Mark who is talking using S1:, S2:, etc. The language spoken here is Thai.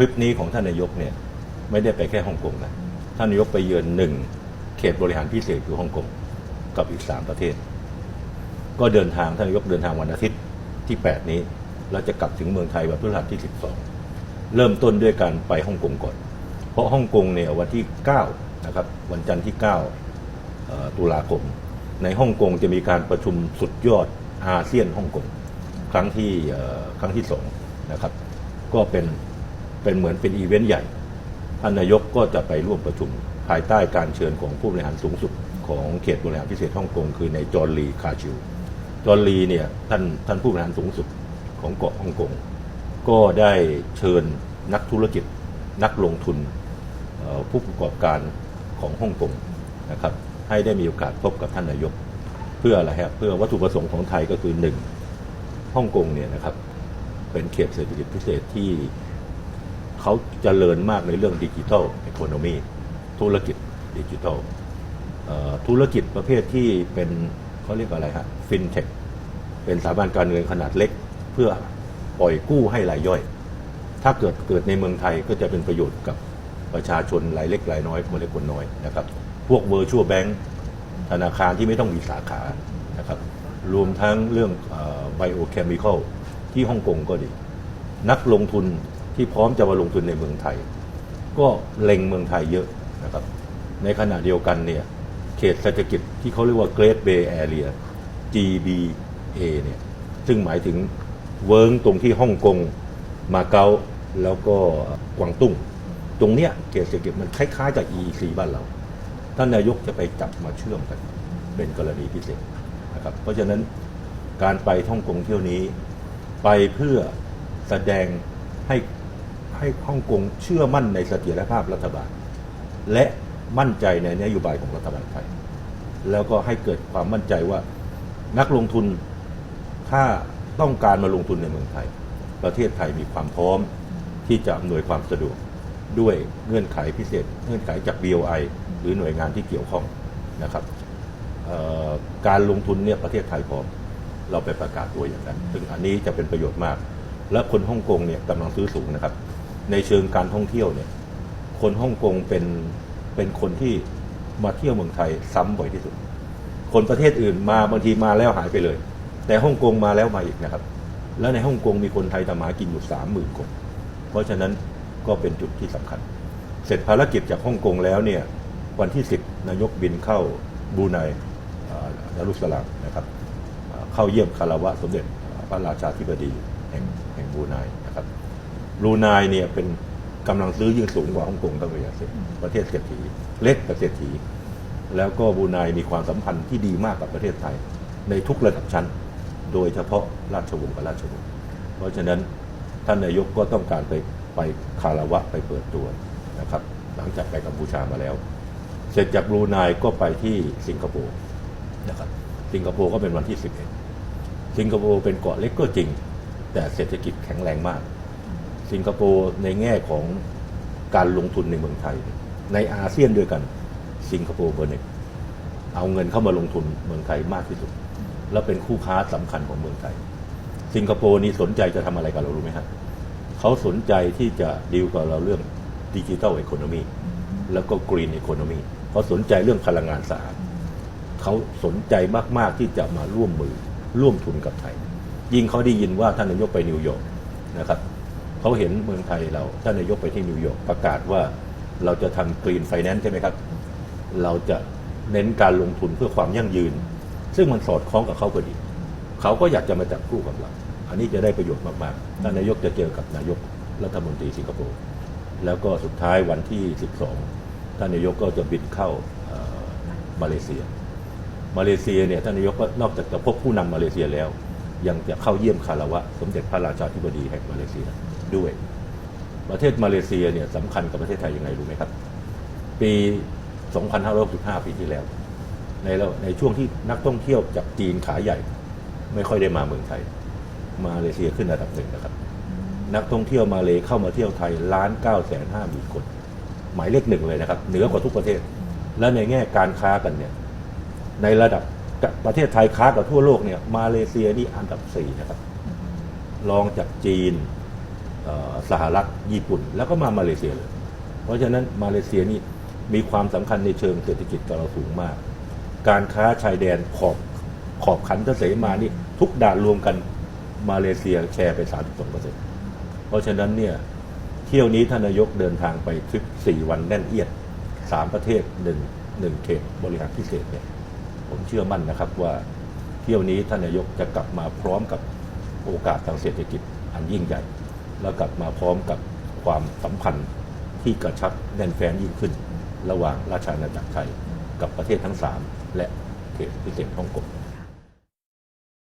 S1: ริปนี้ของท่านนายกเนี่ยไม่ได้ไปแค่ฮ่องกงนะท่านนายกไปเยือนหนึ่งเขตบริหารพิเศษคือฮ่องกงกับอีกสามประเทศ ก็เดินทางท่านนายกเดินทางวันอาทิตย์ที่ 8 นี้แล้วจะกลับถึงเมืองไทยวันพฤหัสที่ 12 เริ่มต้นด้วยการไปฮ่องกงก่อน เพราะฮ่องกงเนี่ยวันที่9นะครับวันจันทร์ที่9เอ่อตุลาคม ในฮ่องกงจะมีการประชุมสุดยอดอาเซียนฮ่องกงครั้งที่ครั้งที่สองนะครับ ก็เป็น เป็นเหมือนเป็นอีเวนต์ใหญ่ท่านนายกก็จะไปร่วมประชุมภายใต้การเชิญของผู้บริหารสูงสุดของเขตบริหารพิเศษฮ่องกงคือในจอร์ลีคาชิวจอร์ลีเนี่ยท่านท่านผู้บริหารสูงสุดของเกาะฮ่องกงก็ได้เชิญนักธุรกิจนักลงทุนผู้ประกอบการของฮ่องกงนะครับให้ได้มีโอกาสพบกับท่านนายก เพื่ออะไรฮะเพื่อวัตถุประสงค์ของไทยก็คือหนึ่งฮ่องกงเนี่ยนะครับเป็นเขตเศรษฐกิจพิเศษที่ เขาเจริญมากในเรื่องดิจิทัลอีโคโนมีธุรกิจดิจิทัลธุรกิจประเภทที่เป็นเขาเรียกว่าอะไรฮะฟินเทคเป็นสถาบันการเงินขนาดเล็ก เพื่อปล่อยกู้ให้รายย่อย ถ้าเกิดเกิดในเมืองไทยก็จะเป็นประโยชน์กับประชาชนรายเล็กรายน้อยคนเล็กคนน้อยนะครับ พวกเวอร์ชวลแบงค์ธนาคารที่ไม่ต้องมีสาขานะครับ รวมทั้งเรื่องไบโอเคมีคอลที่ฮ่องกงก็ดี นักลงทุน ที่พร้อมจะมาลงทุนในเมืองไทย ก็เล็งเมืองไทยเยอะนะครับ ในขณะเดียวกันเนี่ยเขตเศรษฐกิจที่เขาเรียกว่า Great Bay Area GBA เนี่ยซึ่งหมายถึงเวิร์งตรงที่ฮ่องกงมาเก๊าแล้วก็กวางตุ้ง ตรงเนี้ยเขตเศรษฐกิจมันคล้ายๆกับ EEC บ้านเรา ท่านนายกจะไปจับมาเชื่อมกัน เป็นกรณีพิเศษนะครับ เพราะฉะนั้นการไปฮ่องกงเที่ยวนี้ ไปเพื่อแสดงให้ ให้ฮ่องกงเชื่อมั่นในเสถียรภาพรัฐบาล และมั่นใจในนโยบายของรัฐบาลไทย แล้วก็ให้เกิดความมั่นใจว่านักลงทุนถ้าต้องการมาลงทุนในเมืองไทย ประเทศไทยมีความพร้อมที่จะอำนวยความสะดวกด้วยเงื่อนไขพิเศษ เงื่อนไขจาก BOI หรือหน่วยงานที่เกี่ยวข้องนะครับการลงทุนเนี่ยประเทศไทยพร้อม เราไปประกาศตัวอย่างนั้น ซึ่งอันนี้จะเป็นประโยชน์มาก และคนฮ่องกงเนี่ยกำลังซื้อสูงนะครับ ในเชิงการท่องเที่ยวเนี่ย คนฮ่องกงเป็นเป็นคนที่มาเที่ยวเมืองไทยซ้ำบ่อยที่สุด คนประเทศอื่นมาบางทีมาแล้วหายไปเลย แต่ฮ่องกงมาแล้วมาอีกนะครับ แล้วในฮ่องกงมีคนไทยทำมาหากินอยู่สามหมื่นคน เพราะฉะนั้นก็เป็นจุดที่สำคัญ เสร็จภารกิจจากฮ่องกงแล้วเนี่ยวันที่ 10 นายกบินเข้าบูไนอ่าดารุสลามนะครับ เข้าเยี่ยมคารวะสมเด็จพระราชาธิบดีแห่งแห่งบูไน รูไนเนี่ยเป็นกำลังซื้อยิ่งสูงกว่าฮ่องกงตั้งระยะเสร็จประเทศเศรษฐีเล็กแต่เทศรษฐีแล้วก็บูไนมีความสัมพันธ์ที่ดีมากกับประเทศไทย ในทุกระดับชั้น โดยเฉพาะราชวงศ์กับราชวงศ์เพราะฉะนั้นท่านนายกก็ต้องการไปไปคารวะไปเปิดตัวนะครับ หลังจากไปกัมพูชามาแล้ว เสร็จจากบรูไนก็ไปที่สิงคโปร์นะครับสิงคโปร์ก็เป็นวันที่ 11 สิงคโปร์เป็นเกาะเล็กก็จริง แต่เศรษฐกิจแข็งแรงมาก สิงคโปร์ในแง่ของการลงทุนในเมืองไทย ในอาเซียนด้วยกัน สิงคโปร์เบอร์หนึ่งเอาเงินเข้ามาลงทุนเมืองไทยมากที่สุด และเป็นคู่ค้าสำคัญของเมืองไทย สิงคโปร์นี่สนใจจะทำอะไรกับเรารู้ไหมครับเขาสนใจที่จะดีลกับเราเรื่องดิจิ t a ล e อ o n o นมีแล้วก็กรีน e อ o n o นมีเขาสนใจเรื่องพลังงานสะอาดเขาสนใจมากๆที่จะมาร่วมมือร่วมทุนกับไทย ยิ่งเขาได้ยินว่าท่านนายกไปนิวยอร์กนะครับ เขาเห็นเมืองไทยเราท่านนายกไปที่นิวยอร์กประกาศว่าเราจะทำกรีนไฟแนนซ์ใช่ไหมครับ เราจะเน้นการลงทุนเพื่อความยั่งยืน ซึ่งมันสอดคล้องกับเขาพอดี เขาก็อยากจะมาจับคู่กับเรา อันนี้จะได้ประโยชน์มากๆท่านนายกจะเจอกับนายกรัฐมนตรีสิงคโปร์ แล้วก็สุดท้ายวันที่ 12 ท่านนายกก็จะบินเข้ามาเลเซีย มาเลเซียเนี่ยท่านนายกก็นอกจากจะพบผู้นำมาเลเซียแล้ว ยังจะเข้าเยี่ยมคารวะ สมเด็จพระราชาธิบดีแห่งมาเลเซีย ด้วย ประเทศมาเลเซียเนี่ยสำคัญกับประเทศไทยยังไงรู้ไหมครับ ปี 2565 ปีที่แล้ว ในในช่วงที่นักท่องเที่ยวจากจีนขาใหญ่ ไม่ค่อยได้มาเมืองไทย มาเลเซียขึ้นระดับหนึ่งนะครับ นักท่องเที่ยวมาเลเข้ามาเที่ยวไทยล้านเก้าแสนห้าหมื่นคน หมายเลขหนึ่งเลยนะครับ เหนือกว่าทุกประเทศ และในแง่การค้ากันเนี่ยในระดับประเทศไทยค้ากับทั่วโลกเนี่ยมาเลเซียนี่อันดับสี่นะครับ รองจากจีน สหรัฐญี่ปุ่น แล้วก็มามาเลเซียเลย เพราะฉะนั้นมาเลเซียนี่มีความสำคัญในเชิงเศรษฐกิจกับเราสูงมาก การค้าชายแดนขอบขอบขันทะเสมานี่ทุกด่านรวมกันมาเลเซียแชร์ไป32เปอร์เซ็นต์เพราะฉะนั้นเนี่ยเที่ยวนี้ท่านนายกเดินทางไปทริป4วันแน่นเอียด 3 ประเทศหนึ่งหนึ่งเขตบริหารพิเศษเนี่ยผมเชื่อมั่นนะครับว่าเที่ยวนี้ท่านนายกจะกลับมาพร้อมกับโอกาสทางเศรษฐกิจอันยิ่งใหญ่ แล้วกลับมาพร้อมกับความสัมพันธ์ที่กระชับแน่นแฟ้นยิ่งขึ้น ระหว่างราชอาณาจักรไทยกับประเทศทั้ง 3 และเขตพิเศษฮ่องกง